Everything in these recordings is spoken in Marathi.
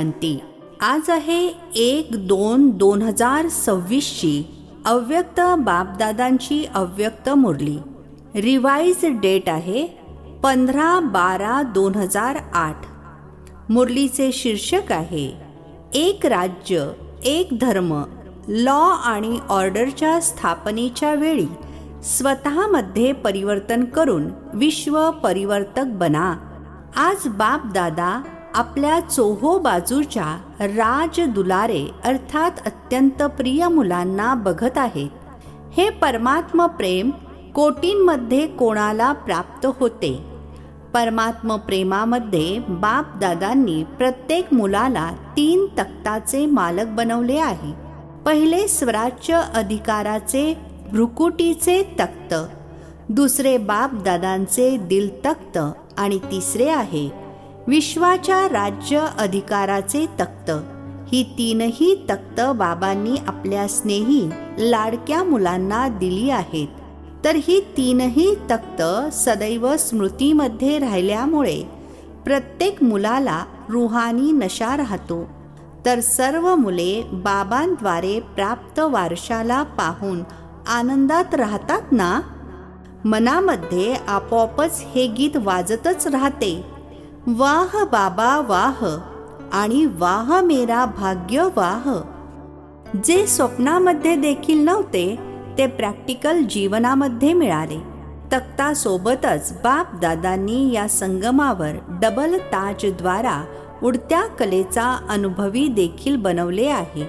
शांती आज आहे एक दोन दोन हजार सव्वीसची अव्यक्त बापदादांची अव्यक्त मुरली. रिवाईज डेट आहे पंधरा बारा दोन हजार आठ. मुरलीचे शीर्षक आहे एक राज्य एक धर्म लॉ आणि ऑर्डरच्या स्थापनेच्या वेळी स्वतःमध्ये परिवर्तन करून विश्व परिवर्तक बना. आज बापदादा आपल्या चोहो बाजूच्या राज दुलारे अर्थात अत्यंत प्रिय मुलांना बघत आहेत. हे परमात्म प्रेम कोटींमध्ये कोणाला प्राप्त होते? परमात्म प्रेमामध्ये बापदादांनी प्रत्येक मुलाला तीन तक्ताचे मालक बनवले आहे. पहिले स्वराज्य अधिकाराचे भ्रुकुटीचे तक्त दुसरे बापदादांचे दिल तक्त आणि तिसरे आहे विश्वाच्या राज्य अधिकाराचे तक्त ही तीनही तक्त बाबांनी आपल्या स्नेही लाडक्या मुलांना दिली आहेत. तर ही तीनही तक्त सदैव स्मृतीमध्ये राहिल्यामुळे प्रत्येक मुलाला रुहानी नशा राहतो. तर सर्व मुले बाबांद्वारे प्राप्त वारशाला पाहून आनंदात राहतात ना? मनामध्ये आपोआपच हे गीत वाजतच राहते. वाह बाबा वाह आणि वाह मेरा भाग्य वाह. जे स्वप्नामध्ये देखील नव्हते ते प्रॅक्टिकल जीवनामध्ये मिळाले. तक्तासोबतच बाप दादांनी या संगमावर डबल ताजद्वारा उडत्या कलेचा अनुभवी देखील बनवले आहे.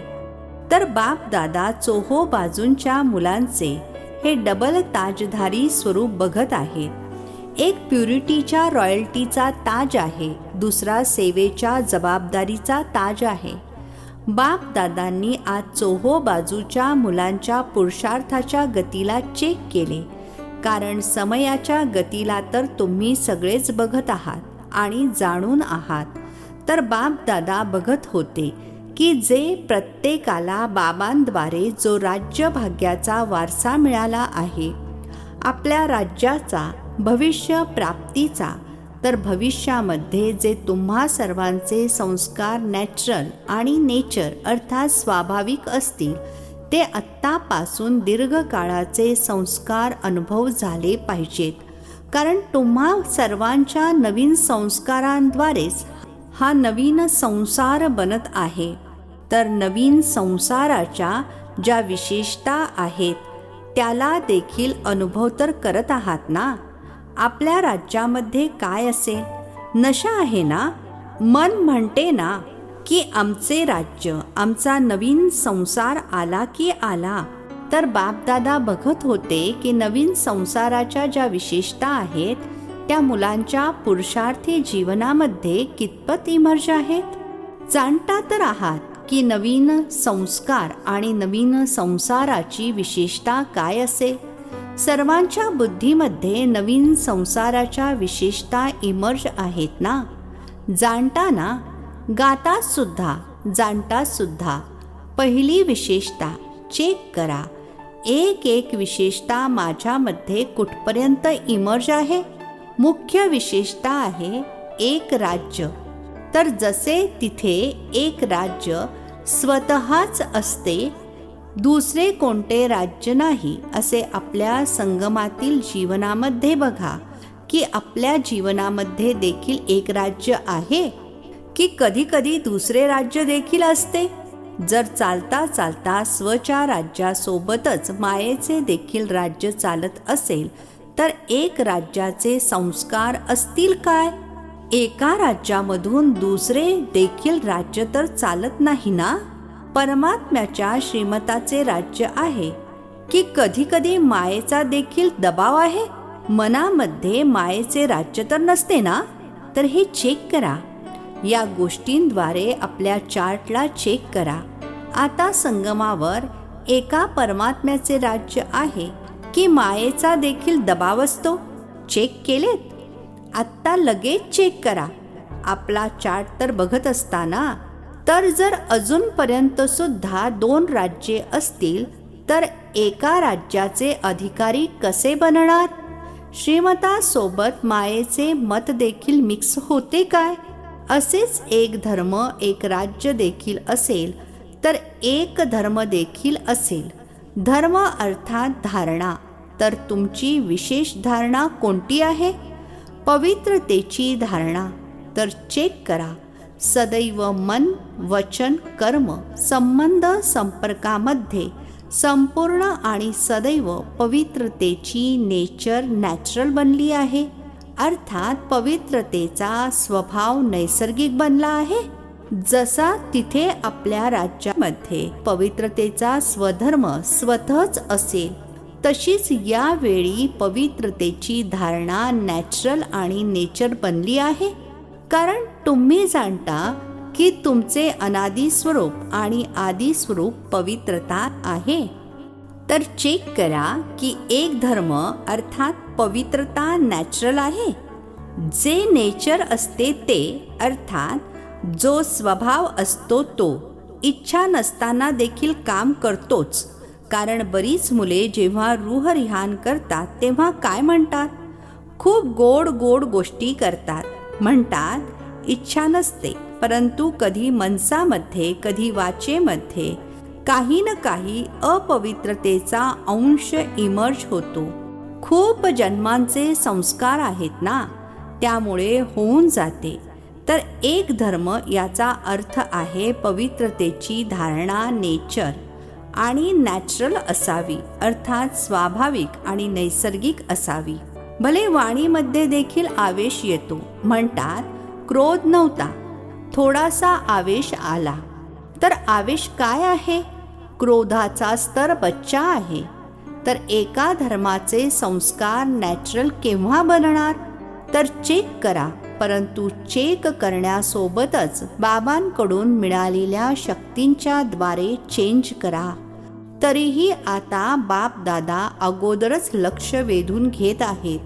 तर बाप दादा चोहो बाजूंच्या मुलांचे हे डबल ताजधारी स्वरूप बघत आहेत. एक प्युरिटीच्या रॉयल्टीचा ताज आहे दुसरा सेवेच्या जबाबदारीचा ताज आहे. बापदादांनी आज चोहो बाजूच्या मुलांच्या पुरुषार्थाच्या गतीला चेक केले. कारण समयाच्या गतीला तर तुम्ही सगळेच बघत आहात आणि जाणून आहात. तर बाप दादा बघत होते की जे प्रत्येकाला बाबांद्वारे जो राज्य भाग्याचा वारसा मिळाला आहे आपल्या राज्याचा भविष्य प्राप्तीचा तर भविष्यामध्ये जे तुम्हा सर्वांचे संस्कार नॅचरल आणि नेचर अर्थात स्वाभाविक असतील ते आत्तापासून दीर्घकाळाचे संस्कार अनुभव झाले पाहिजेत. कारण तुम्हा सर्वांच्या नवीन संस्कारांद्वारेच हा नवीन संसार बनत आहे. तर नवीन संसाराच्या ज्या विशेषता आहेत त्याला देखील अनुभव तर करत आहात ना? आपल्या राज्यामध्ये काय असेल? नशा आहे ना? मन म्हणते ना की आमचे राज्य आमचा नवीन संसार आला की आला. तर बापदादा बघत होते की नवीन संसाराच्या ज्या विशेषता आहेत त्या मुलांच्या पुरुषार्थी जीवनामध्ये कितपत इमर्ज आहेत? जाणता तर आहात की नवीन संस्कार आणि नवीन संसाराची विशेषता काय असेल? सर्वांच्या बुद्धीमध्ये नवीन संसाराच्या विशेषता इमर्ज आहेत ना? जाणताना गातासुद्धा जाणतासुद्धा. पहिली विशेषता चेक करा. एक एक विशेषता माझ्यामध्ये कुठपर्यंत इमर्ज आहे? मुख्य विशेषता आहे एक राज्य. तर जसे तिथे एक राज्य स्वतःच असते दुसरे कोणते राज्य नाही असे आपल्या संगमातील जीवनामध्ये बघा. की आपल्या जीवनामध्ये देखील एक राज्य आहे? की कधी कधी दुसरे राज्य देखील असते? जर चालता चालता स्वच्या राज्यासोबतच मायेचे देखील राज्य चालत असेल तर एक राज्याचे संस्कार असतील काय? एका राज्यामधून दुसरे देखील राज्य तर चालत नाही ना? परमात्म्याच्या श्रीमताचे राज्य आहे की कधी कधी मायेचा देखील दबाव आहे? मनामध्ये मायेचे राज्य तर नसते ना? तर हे चेक करा. या गोष्टींद्वारे आपल्या चार्टला चेक करा. आता संगमावर एका परमात्म्याचे राज्य आहे की मायेचा देखील दबाव असतो? चेक केलेत? आत्ता लगेच चेक करा. आपला चार्ट तर बघत असताना तर जर अजूनपर्यंत सुद्धा दोन राज्ये असतील तर एका राज्याचे अधिकारी कसे बनणार? श्रीमतासोबत मायेचे मत देखील मिक्स होते काय? असेच एक धर्म एक राज्य देखील असेल तर एक धर्म देखील असेल. धर्म अर्थात धारणा. तर तुमची विशेष धारणा कोणती आहे? पवित्रतेची धारणा. तर चेक करा. सदैव मन वचन कर्म संबंध संपर्कामध्ये संपूर्ण आणि सदैव पवित्रतेची नेचर नॅचरल बनली आहे. अर्थात पवित्रतेचा स्वभाव नैसर्गिक बनला आहे. जसा तिथे आपल्या राज्यामध्ये पवित्रतेचा स्वधर्म स्वतःच असेल तशीच यावेळी पवित्रतेची धारणा नॅचरल आणि नेचर बनली आहे. कारण तुम्ही जाणता की तुमचे अनादी स्वरूप आणि आदी स्वरूप पवित्रता आहे. तर चेक करा की एक धर्म अर्थात पवित्रता नॅचरल आहे. जे नेचर असते ते अर्थात जो स्वभाव असतो तो इच्छा नसताना देखील काम करतोच. कारण बरीच मुले जेव्हा रूहरिहान करतात तेव्हा काय म्हणतात? खूप गोड गोड गोष्टी करतात. म्हणतात इच्छा नसते परंतु कधी मनसामध्ये कधी वाचेमध्ये काही ना काही अपवित्रतेचा अंश इमर्ज होतो. खूप जन्मांचे संस्कार आहेत ना? त्यामुळे होऊन जाते. तर एक धर्म याचा अर्थ आहे पवित्रतेची धारणा नेचर आणि नॅचरल असावी अर्थात स्वाभाविक आणि नैसर्गिक असावी. भले वाणीमध्ये देखील आवेश येतो. म्हणतात क्रोध नव्हता थोडासा आवेश आला. तर आवेश काय आहे? क्रोधाचा स्तर बच्चा आहे. तर एका धर्माचे संस्कार नॅचरल केव्हा बनणार? तर चेक करा. परंतु चेक करण्यासोबतच बाबांकडून मिळालेल्या शक्तींच्या द्वारे चेंज करा. तरीही आता बाप दादा अगोदरच लक्ष वेधून घेत आहेत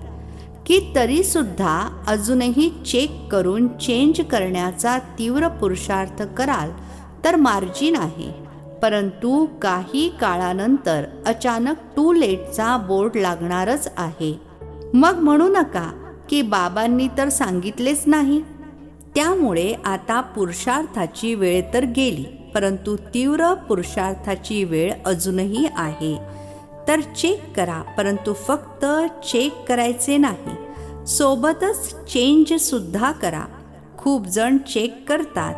की तरीसुद्धा अजूनही चेक करून चेंज करण्याचा तीव्र पुरुषार्थ कराल तर मार्जिन आहे. परंतु काही काळानंतर अचानक टू लेटचा बोर्ड लागणारच आहे. मग म्हणू नका की बाबांनी तर सांगितलेच नाही. त्यामुळे आता पुरुषार्थाची वेळ तर गेली. परंतु तीव्र पुरुषार्थाची वेळ अजूनही आहे. तर चेक करा परंतु फक्त चेक करायचे नाही. सोबतच चेंजसुद्धा करा. खूप जण चेक करतात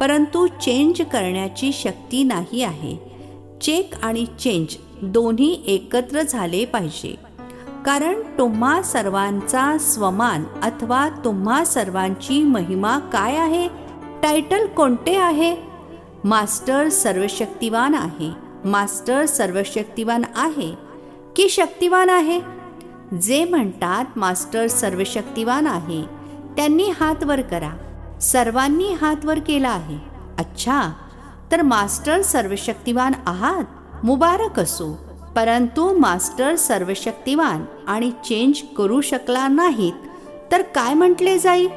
परंतु चेंज करण्याची शक्ती नाही आहे. चेक आणि चेंज दोन्ही एकत्र झाले पाहिजे. कारण तुम्हा सर्वांचा स्वमान अथवा तुम्हा सर्वांची महिमा काय आहे? टायटल कोणते आहे? मास्टर सर्वशक्तिवान आहे. मास्टर सर्वशक्तिवान आहे. की शक्तिवान आहे? जे म्हणतात मास्टर सर्वशक्तिवान आहे त्यांनी हात वर करा. सर्वांनी हात वर केला आहे. अच्छा तर मास्टर सर्वशक्तिवान आहात? मुबारक असो. परंतु मास्टर सर्वशक्तिवान आणि चेंज करू शकला नाहीत तर काय म्हटले जाईल?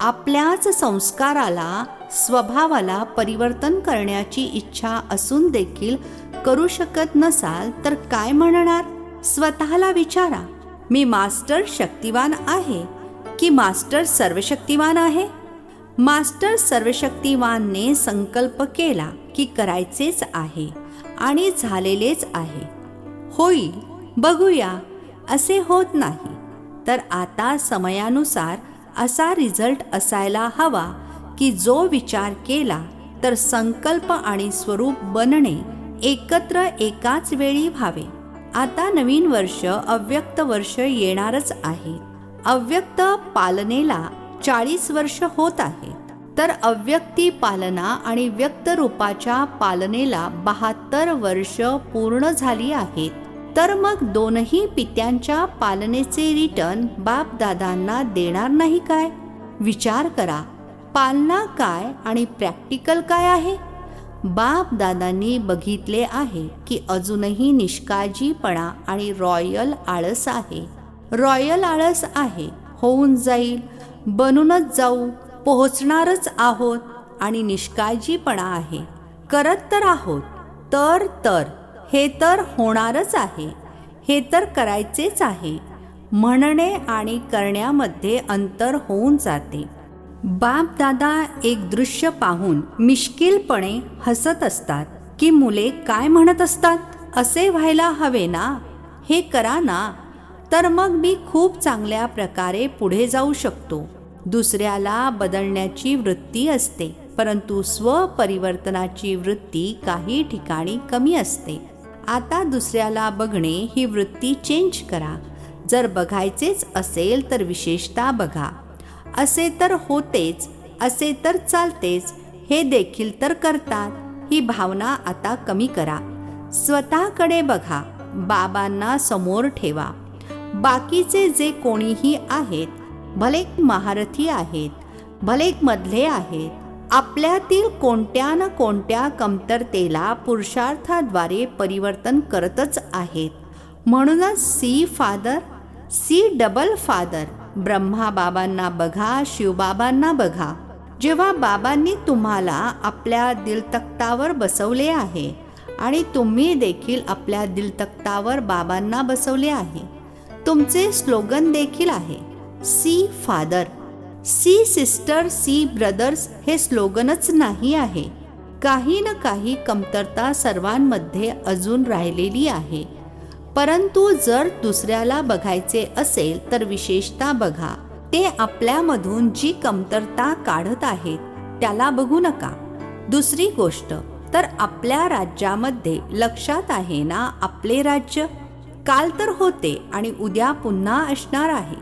आपल्याच संस्काराला स्वभावाला परिवर्तन करण्याची इच्छा असून देखील करू शकत नसाल तर काय म्हणणार? स्वतःला विचारा. मी मास्टर शक्तिवान आहे की मास्टर सर्वशक्तिवान आहे? मास्टर सर्वशक्तिवानने संकल्प केला की करायचेच आहे आणि झालेलेच आहे. होईल बघूया. असे होत नाही. तर आता समयानुसार असा रिझल्ट असायला हवा की जो विचार केला तर संकल्प आणि स्वरूप बनणे एकत्र एकाच वेळी व्हावे. आता नवीन वर्ष अव्यक्त वर्ष येणारच आहे. अव्यक्त पालनेला चाळीस वर्ष होत आहेत तर अव्यक्ती पालना आणि व्यक्त रूपाच्या पालनेला बहात्तर वर्ष पूर्ण झाली आहेत. तर मग दोनही पित्यांच्या पालनेचे रिटर्न बाप दादांना देणार नाही काय? विचार करा. पालना काय आणि प्रॅक्टिकल काय आहे? बाप दादांनी बघितले आहे की अजूनही निष्काळजीपणा आणि रॉयल आळस आहे. रॉयल आळस आहे. होऊन जाईल. बनूनच जाऊ. पोहोचणारच आहोत आणि निष्काळजीपणा आहे. करत तर आहोत. तर तर. हे तर होणारच आहे. हे तर करायचेच आहे. म्हणणे आणि करण्यामध्ये अंतर होऊन जाते. बाप दादा एक दृश्य पाहून मिश्किलपणे हसत असतात की मुले काय म्हणत असतात? असे व्हायला हवे ना? हे करा ना. तर मग मी खूप चांगल्या प्रकारे पुढे जाऊ शकतो. दुसऱ्याला बदलण्याची वृत्ती असते परंतु स्वपरिवर्तनाची वृत्ती काही ठिकाणी कमी असते. आता दुसऱ्याला बघणे ही वृत्ती चेंज करा. जर बघायचेच असेल तर विशेषतः बघा. असे तर होतेच असे तर चालतेच हे देखील तर करतात. ही भावना आता कमी करा. स्वतःकडे बघा बाबांना समोर ठेवा. बाकीचे जे कोणीही आहेत भले महारथी आहेत भले मधले आहेत आपल्यातील कोणत्या ना कोणत्या कमतरतेला पुरुषार्थाद्वारे परिवर्तन करतच आहेत. म्हणूनच see father see double father Brahma बाबांना बघा शिवबाबांना बघा. जेव्हा बाबांनी तुम्हाला आपल्या दिलतख्तावर बसवले आहे आणि तुम्ही देखील आपल्या दिलतख्तावर बाबांना बसवले आहे तुमचे स्लोगन देखील आहे see father. See sister see brothers हे स्लोगनच नाही आहे. काही ना काही कमतरता सर्वांमध्ये अजून राहिलेली आहे. परंतु जर दुसऱ्याला बघायचे असेल तर विशेषता बघा ते आपल्यामधून जी कमतरता काढत आहेत त्याला बघू नका. दुसरी गोष्ट तर आपल्या राज्यामध्ये लक्षात आहे ना आपले राज्य? काल तर होते आणि उद्या पुन्हा असणार आहे.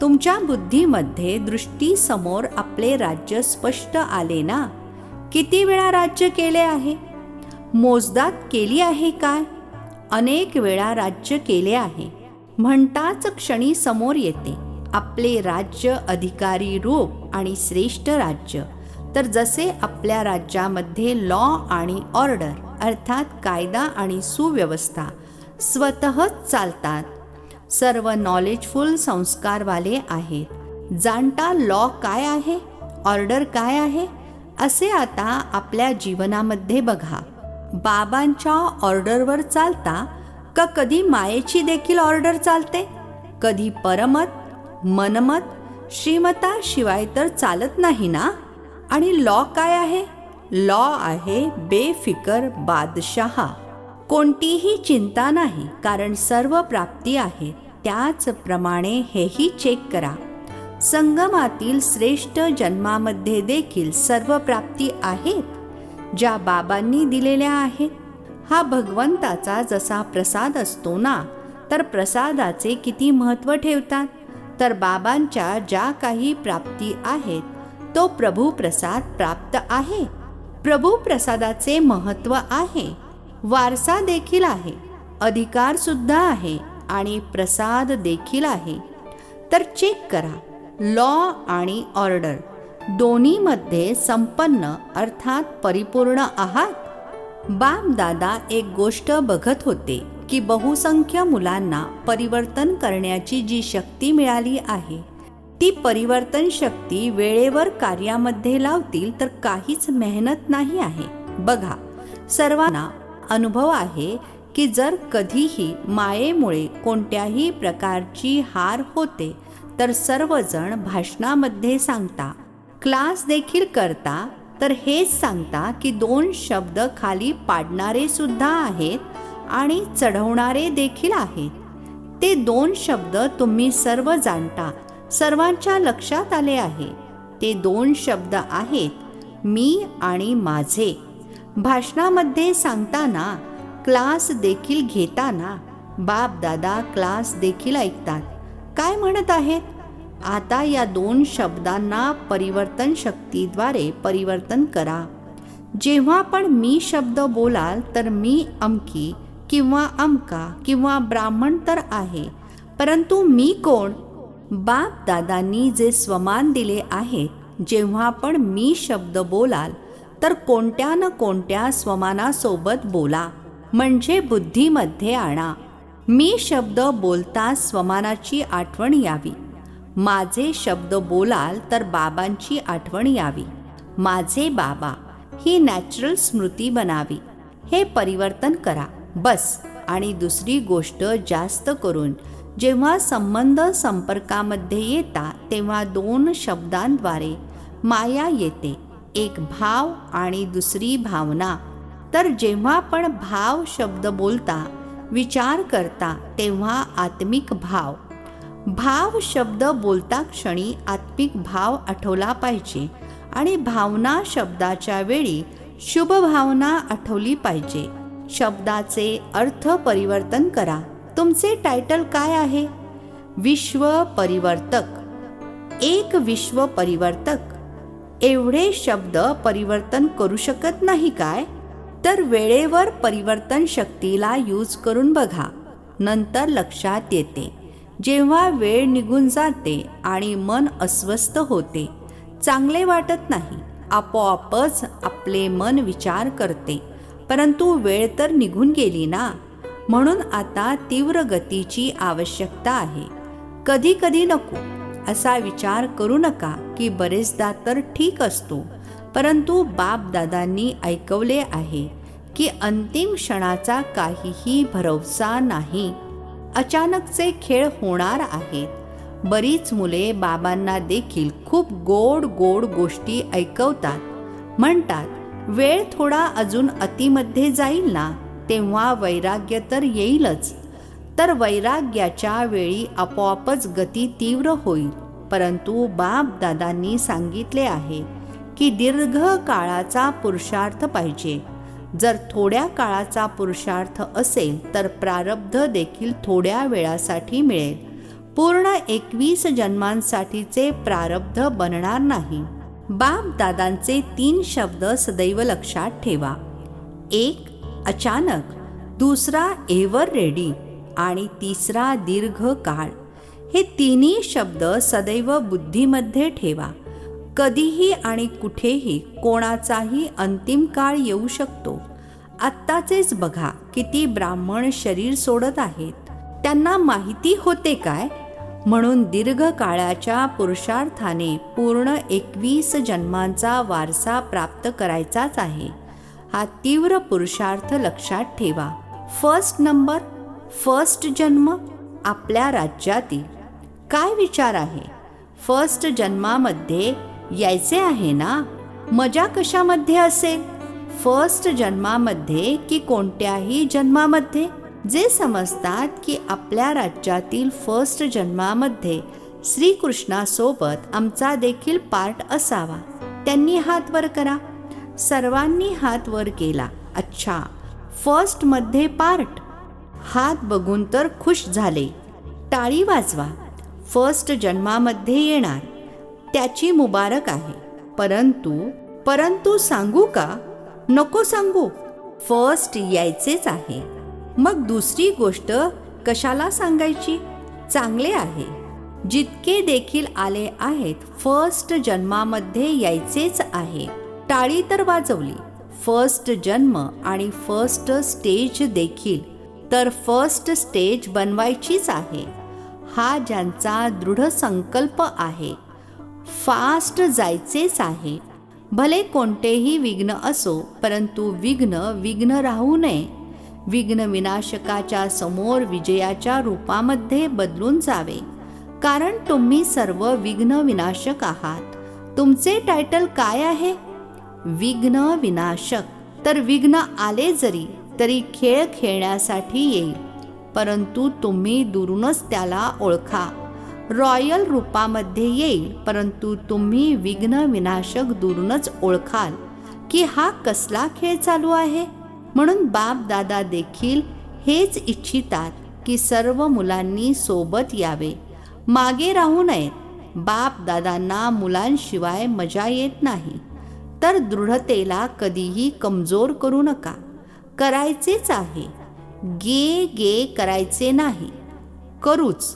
तुमच्या बुद्धीमध्ये दृष्टीसमोर आपले राज्य स्पष्ट आले ना? किती वेळा राज्य केले आहे? मोजदात केली आहे काय? अनेक वेळा राज्य केले आहे. म्हणताच क्षणी समोर येते. आपले राज्य अधिकारी रूप आणि श्रेष्ठ राज्य. तर जसे आपल्या राज्यामध्ये लॉ आणि ऑर्डर अर्थात कायदा आणि सुव्यवस्था स्वतःच चालतात. सर्व नॉलेजफुल संस्कारवाले आहेत. जाणता लॉ काय आहे? ऑर्डर काय आहे? असे आता आपल्या जीवनामध्ये बघा. बाबांच्या ऑर्डरवर चालता का कधी मायेची देखील ऑर्डर चालते? कधी परमत मनमत श्रीमताशिवाय तर चालत नाही ना? आणि लॉ काय आहे? लॉ आहे बेफिकर बादशहा. कोणतीही चिंता नाही कारण सर्व प्राप्ती आहे. त्याचप्रमाणे हेही चेक करा. संगमातील श्रेष्ठ जन्मामध्ये देखील सर्व प्राप्ती आहेत? ज्या बाबांनी दिलेल्या आहेत हा भगवंताचा जसा प्रसाद असतो ना तर प्रसादाचे किती महत्त्व ठेवतात? तर बाबांच्या ज्या काही प्राप्ती आहेत तो प्रभू प्रसाद प्राप्त आहे? प्रभू प्रसादाचे महत्त्व आहे वारसा देखील आहे अधिकार सुद्धा आहे आणि प्रसाद देखील आहे. तर चेक करा लॉ आणि ऑर्डर. दोन्हीमध्ये संपन्न अर्थात परिपूर्ण आहात. बाप दादा एक गोष्ट बघत होते की बहुसंख्य मुलांना परिवर्तन करण्याची जी शक्ती मिळाली आहे ती परिवर्तन शक्ती वेळेवर कार्यामध्ये लावतील तर काहीच मेहनत नाही आहे. बघा सर्वांना अनुभव आहे की जर कधीही मायेमुळे कोणत्याही प्रकारची हार होते तर सर्वजण भाषणामध्ये सांगता क्लास देखील करता तर हेच सांगता की दोन शब्द खाली पाडणारे सुद्धा आहेत आणि चढवणारे देखील आहेत. ते दोन शब्द तुम्ही सर्व जाणता सर्वांच्या लक्षात आले आहे. ते दोन शब्द आहेत मी आणि माझे. भाषणामध्ये सांगताना क्लास देखील घेताना बाप दादा क्लास देखील ऐकतात. काय म्हणत आहेत? आता या दोन शब्दांना परिवर्तन शक्तीद्वारे परिवर्तन करा. जेव्हा पण मी शब्द बोलाल तर मी अमकी किंवा अमका किंवा ब्राह्मण तर आहे. परंतु मी कोण? बाप दादांनी जे स्वमान दिले आहे जेव्हा पण मी शब्द बोलाल तर कोणत्या न कोणत्या स्वमानासोबत बोला. म्हणजे बुद्धीमध्ये आणा. मी शब्द बोलता स्वमानाची आठवण यावी. माझे शब्द बोलाल तर बाबांची आठवण यावी. माझे बाबा ही नॅचरल स्मृती बनावी. हे परिवर्तन करा बस. आणि दुसरी गोष्ट जास्त करून जेव्हा संबंध संपर्कामध्ये येता तेव्हा दोन शब्दांद्वारे माया येते. एक भाव आणि दुसरी भावना. तर जेव्हा पण भाव शब्द बोलता विचार करता तेव्हा आत्मिक भाव. भाव शब्द बोलता क्षणी आत्मिक भाव आठवला पाहिजे आणि भावना शब्दाच्या वेळी शुभ भावना आठवली पाहिजे. शब्दाचे अर्थ परिवर्तन करा. तुमचे टायटल काय आहे? विश्व परिवर्तक. एक विश्व परिवर्तक. एवढे शब्द परिवर्तन करू शकत नाही काय? तर वेळेवर परिवर्तन शक्तीला यूज करून बघा. नंतर लक्षात येते. जेव्हा वेळ निघून जाते आणि मन अस्वस्थ होते चांगले वाटत नाही आपोआपच आपले मन विचार करते. परंतु वेळ तर निघून गेली ना? म्हणून आता तीव्र गतीची आवश्यकता आहे. कधी कधी नको असा विचार करू नका की बरेचदा तर ठीक असतो. परंतु बाप दादांनी ऐकवले आहे की अंतिम क्षणाचा काहीही भरवसा नाही. अचानकचे खेळ होणार आहेत. बरीच मुले बाबांना देखील खूप गोड गोड गोष्टी ऐकवतात. म्हणतात वेळ थोडा अजून अतिमध्ये जाईल ना? तेव्हा वैराग्य तर येईलच. तर वैराग्याच्या वेळी आपोआपच गती तीव्र होईल. परंतु बाप दादांनी सांगितले आहे की दीर्घ काळाचा पुरुषार्थ पाहिजे. जर थोड्या काळाचा पुरुषार्थ असेल तर प्रारब्ध देखील थोड्या वेळासाठी मिळेल. पूर्ण एकवीस जन्मांसाठीचे प्रारब्ध बनणार नाही. बाप दादांचे तीन शब्द सदैव लक्षात ठेवा. एक अचानक. दुसरा एव्हर रेडी. आणि तिसरा दीर्घ काळ. हे तिन्ही शब्द सदैव बुद्धीमध्ये ठेवा. कधीही आणि कुठेही कोणाचाही अंतिम काळ येऊ शकतो. आत्ताचेच बघा किती ब्राह्मण शरीर सोडत आहेत. त्यांना माहिती होते काय? म्हणून दीर्घ काळाच्या पुरुषार्थाने पूर्ण एकवीस जन्मांचा वारसा प्राप्त करायचाच आहे. हा तीव्र पुरुषार्थ लक्षात ठेवा. फर्स्ट नंबर फर्स्ट जन्म आपल्या राज्यातील. काय विचार आहे? फर्स्ट जन्मामध्ये यायचे आहे ना? मजा कशामध्ये असेल फर्स्ट जन्मामध्ये की कोणत्याही जन्मामध्ये? जे समजतात की आपल्या राज्यातील फर्स्ट जन्मामध्ये श्रीकृष्णासोबत आमचा देखील पार्ट असावा. त्यांनी हात वर करा. सर्वांनी हात वर केला. अच्छा. फर्स्टमध्ये पार्ट हात बघून तर खुश झाले. टाळी वाजवा. फर्स्ट जन्मामध्ये येणार. त्याची मुबारक आहे. परंतु परंतु सांगू का? नको सांगू. फर्स्ट यायचेच आहे. मग दुसरी गोष्ट कशाला सांगायची? चांगले आहे. जितके देखील आले आहेत फर्स्ट जन्मामध्ये यायचेच आहे. टाळी तर वाजवली. फर्स्ट जन्म आणि फर्स्ट स्टेज देखील. तर फर्स्ट स्टेज बनवायचीच आहे. हा ज्यांचा दृढ संकल्प आहे. फास्ट जायचेच आहे. भले कोणतेही विघ्न असो परंतु विघ्न विघ्न राहू नये. विघ्न विनाशकाच्या समोर विजयाच्या रूपामध्ये बदलून जावे. कारण तुम्ही सर्व विघ्न विनाशक आहात. तुमचे टायटल काय आहे? विघ्न विनाशक. तर विघ्न आले जरी तरी खेळ खेळण्यासाठी येईल परंतु तुम्ही दुरूनच त्याला ओळखा. रॉयल रूपामध्ये येईल परंतु तुम्ही विघ्न विनाशक दुरूनच ओळखाल की हा कसला खेळ चालू आहे. म्हणून बाप दादा देखील हेच इच्छितात की सर्व मुलांनी सोबत यावे. मागे राहू नयेत. बाप दादांना मुलांशिवाय मजा येत नाही. तर दृढतेला कधीही कमजोर करू नका. करायचेच आहे. गे गे करायचे नाही. करूच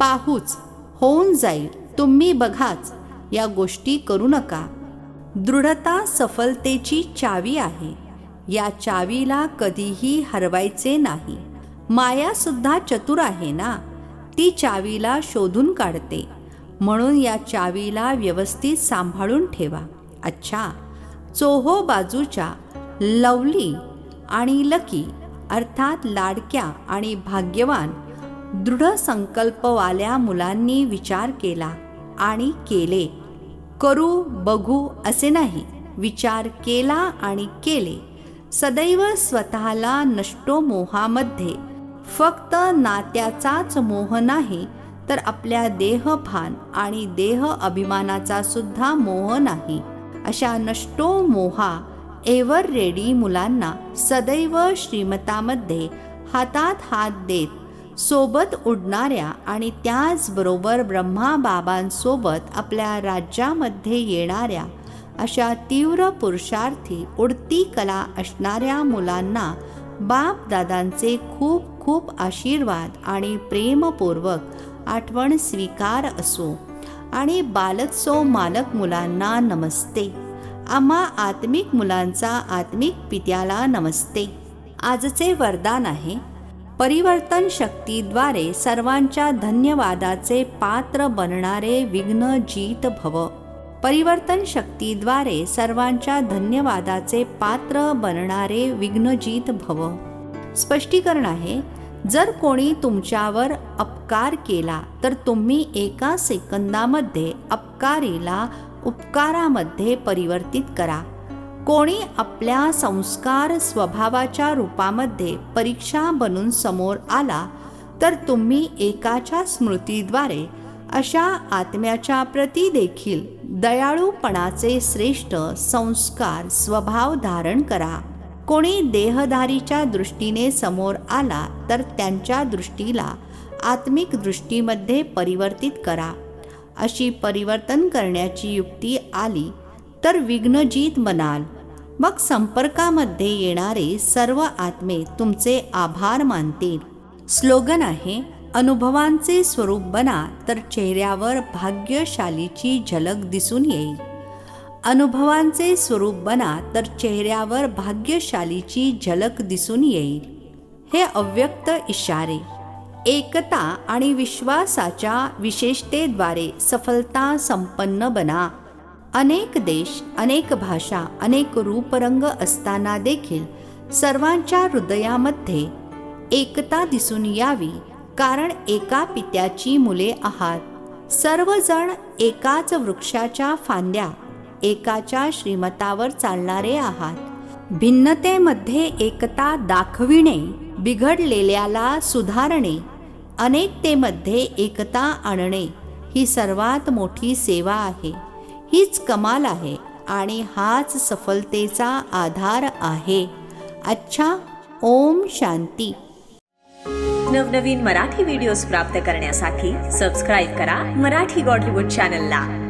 पाहूच. होऊन जाईल. तुम्ही बघाच या गोष्टी करू नका. दृढता सफलतेची चावी आहे. या चावीला कधीही हरवायचे नाही. मायासुद्धा चतुर आहे ना? ती चावीला शोधून काढते. म्हणून या चावीला व्यवस्थित सांभाळून ठेवा. अच्छा. चोहो बाजूच्या लवली आणि लकी अर्थात लाडक्या आणि भाग्यवान दृढ संकल्पवाल्या मुलांनी विचार केला आणि केले. करू बघू असे नाही. विचार केला आणि केले. सदैव स्वतःला नष्टो मोहामध्ये. फक्त नात्याचाच मोह नाही तर आपल्या देहभान आणि देह अभिमानाचा सुद्धा मोह नाही. अशा नष्टो मोहा एव्हर रेडी मुलांना सदैव श्रीमतामध्ये हातात हात देत सोबत उडणाऱ्या आणि त्याचबरोबर ब्रह्मा बाबांसोबत आपल्या राज्यामध्ये येणाऱ्या अशा तीव्र पुरुषार्थी उडती कला असणाऱ्या मुलांना बाप दादांचे खूप खूप आशीर्वाद आणि प्रेमपूर्वक आठवण स्वीकार असो. आणि बालत्सो मालक मुलांना नमस्ते. आम्हा आत्मिक मुलांचा आत्मिक पित्याला नमस्ते. आजचे वरदान आहे परिवर्तन शक्तीद्वारे सर्वांच्या धन्यवादाचे पात्र बनणारे विघ्न जीत भव. परिवर्तन शक्तीद्वारे सर्वांच्या धन्यवादाचे पात्र बनणारे विघ्नजीत भव. स्पष्टीकरण आहे जर कोणी तुमच्यावर अपकार केला तर तुम्ही एका सेकंदामध्ये अपकारीला उपकारामध्ये परिवर्तित करा. कोणी आपल्या संस्कार स्वभावाच्या रूपामध्ये परीक्षा बनून समोर आला तर तुम्ही एकाच्या स्मृतीद्वारे अशा आत्म्याच्या प्रती देखील दयाळूपणाचे श्रेष्ठ संस्कार स्वभाव धारण करा. कोणी देहधारीच्या दृष्टीने समोर आला तर त्यांच्या दृष्टीला आत्मिक दृष्टीमध्ये परिवर्तित करा. अशी परिवर्तन करण्याची युक्ती आली तर विघ्नजीत बनाल मग संपर्कामध्ये येणारे सर्व आत्मे तुमचे आभार मानतील. स्लोगन आहे अनुभवांचे स्वरूप बना तर चेहऱ्यावर भाग्यशालीची झलक दिसून येईल. अनुभवांचे स्वरूप बना तर चेहऱ्यावर भाग्यशालीची झलक दिसून येईल. हे अव्यक्त इशारे. एकता आणि विश्वासाच्या विशेषतेद्वारे सफलता संपन्न बना. अनेक देश अनेक भाषा अनेक रूपरंग असताना देखील सर्वांच्या हृदयामध्ये एकता दिसून यावी कारण एका पित्याची मुले आहात. सर्वजण एकाच वृक्षाच्या फांद्या एकाच्या श्रीमतावर चालणारे आहात. भिन्नतेमध्ये एकता दाखविणे बिघडलेल्याला सुधारणे अनेकतेमध्ये एकता आणणे ही सर्वात मोठी सेवा आहे. हीच कमाल आहे आणि हाच सफलतेचा आधार आहे. अच्छा ओम शांती. नवनवीन मराठी व्हिडिओज प्राप्त करण्यासाठी सबस्क्राईब करा मराठी गॉडलीवूड चॅनलला